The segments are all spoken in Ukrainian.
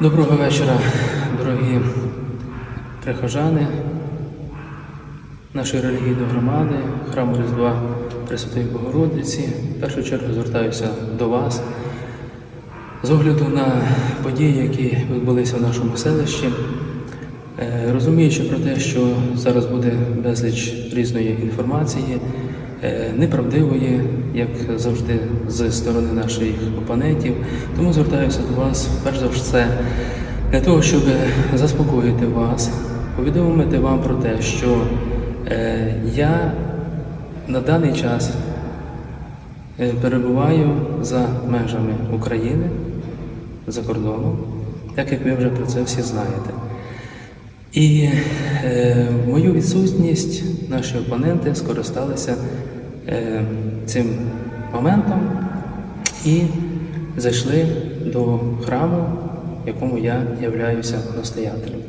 Доброго вечора, дорогі прихожани нашої релігійної громади, храму Різдва Пресвятої Богородиці. В першу чергу звертаюся до вас з огляду на події, які відбулися в нашому селищі. Е, Розуміючи про те, що зараз буде безліч різної інформації, неправдивої, як завжди, з сторони наших опонентів. Тому звертаюся до вас, перш за все, для того, щоб заспокоїти вас, повідомити вам про те, що е, я на даний час е, перебуваю за межами України, за кордоном, так як ви вже про це всі знаєте. І е, мою відсутність наші опоненти скористалися е, цим моментом і зайшли до храму, якому я являюся настоятелем.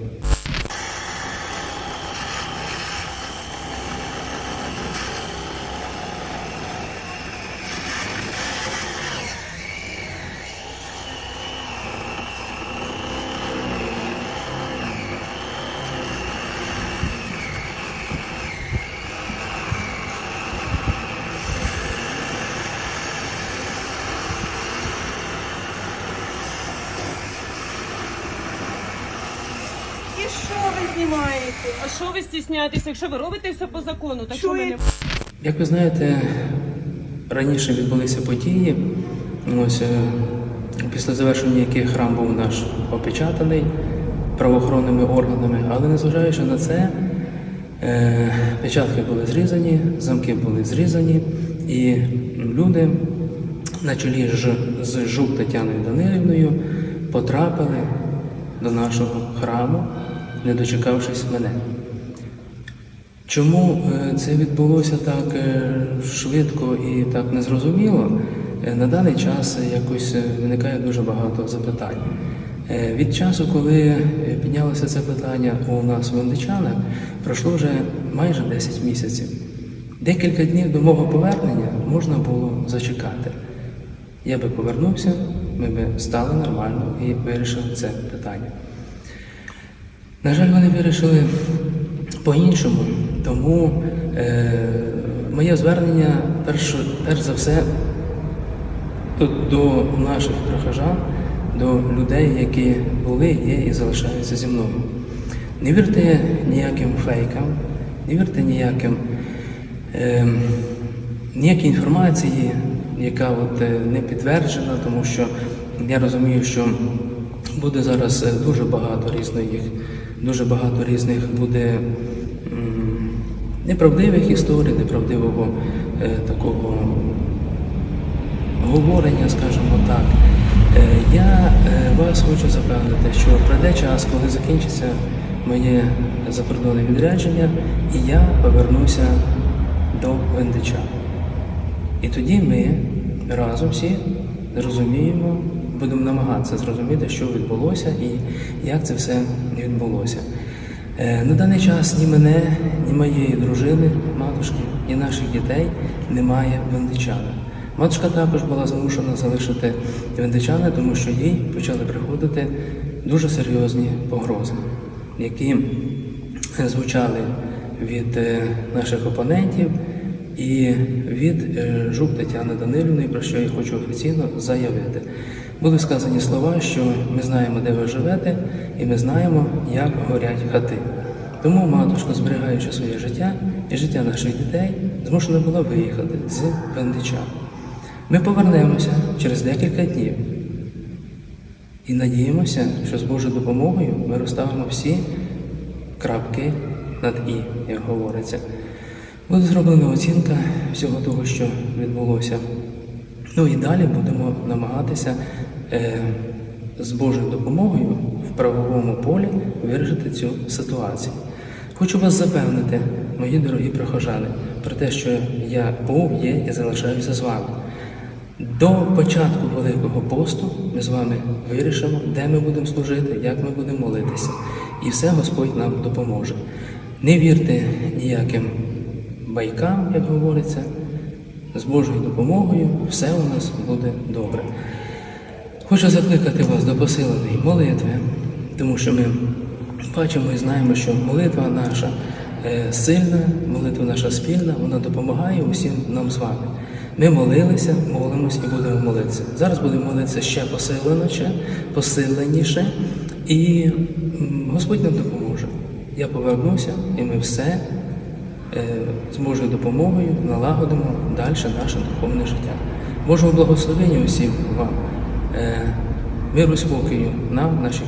І що ви знімаєте? А що ви стісняєтеся? Якщо ви робите все по закону, так що ви не Як ви знаєте, раніше відбулися події, ось е, після завершення яких храм був наш опечатаний правоохоронними органами, але незважаючи на це, е, печатки були зрізані, замки були зрізані, і люди на чолі ж- з Жук Тетяною Данилівною потрапили до нашого храму, не дочекавшись мене. Чому е, це відбулося так е, швидко і так незрозуміло? Е, На даний час якось виникає дуже багато запитань. Від часу, коли піднялося це питання у нас в Індичанах, пройшло вже майже 10 місяців. Декілька днів до мого повернення можна було зачекати. Я би повернувся, ми би стали нормально і вирішили це питання. На жаль, вони вирішили по-іншому, тому е, моє звернення перш, перш за все до, наших прихожан, до людей, які були, є і залишаються зі мною. Не вірте ніяким фейкам, не вірте ніяким, е, ніякій інформації, яка от, е, не підтверджена, тому що я розумію, що буде зараз е, дуже багато різних, дуже багато різних буде неправдивих історій, неправдивого е, такого говорення, скажімо так. Е, Я е, вас хочу запевнити, що прийде час, коли закінчиться моє закордонне відрядження, і я повернуся до Вендича. І тоді ми разом всі зрозуміємо, будемо намагатися зрозуміти, що відбулося і як це все відбулося. Е, На даний час ні мене, ні моєї дружини, матушки, ні наших дітей немає вендичана. Матушка також була змушена залишити вендичани, тому що їй почали приходити дуже серйозні погрози, які звучали від е, наших опонентів і від е, Жук Тетяни Данилівної, про що я хочу офіційно заявити. Були сказані слова, що ми знаємо, де ви живете, і ми знаємо, як горять хати. Тому матушка, зберігаючи своє життя і життя наших дітей, змушена була виїхати з Вендича. Ми повернемося через декілька днів і надіємося, що з Божою допомогою ми розставимо всі крапки над І, як говориться. Буде зроблена оцінка всього того, що відбулося. Ну і далі будемо намагатися е, з Божою допомогою в правовому полі вирішити цю ситуацію. Хочу вас запевнити, мої дорогі прихожани, про те, що я був, є і залишаюся з вами. До початку Великого посту ми з вами вирішимо, де ми будемо служити, як ми будемо молитися. І все Господь нам допоможе. Не вірте ніяким байкам, як говориться, з Божою допомогою все у нас буде добре. Хочу закликати вас до посиленої молитви, тому що ми бачимо і знаємо, що молитва наша е, сильна, молитва наша спільна, вона допомагає усім нам з вами. Ми молилися, молимось і будемо молитися. Зараз будемо молитися ще посилено, ще посиленіше, і Господь нам допоможе. Я повернуся, і ми все з Божою допомогою налагодимо далі наше духовне життя. Божого благословення усім вам, е, миру спокою нам, нашій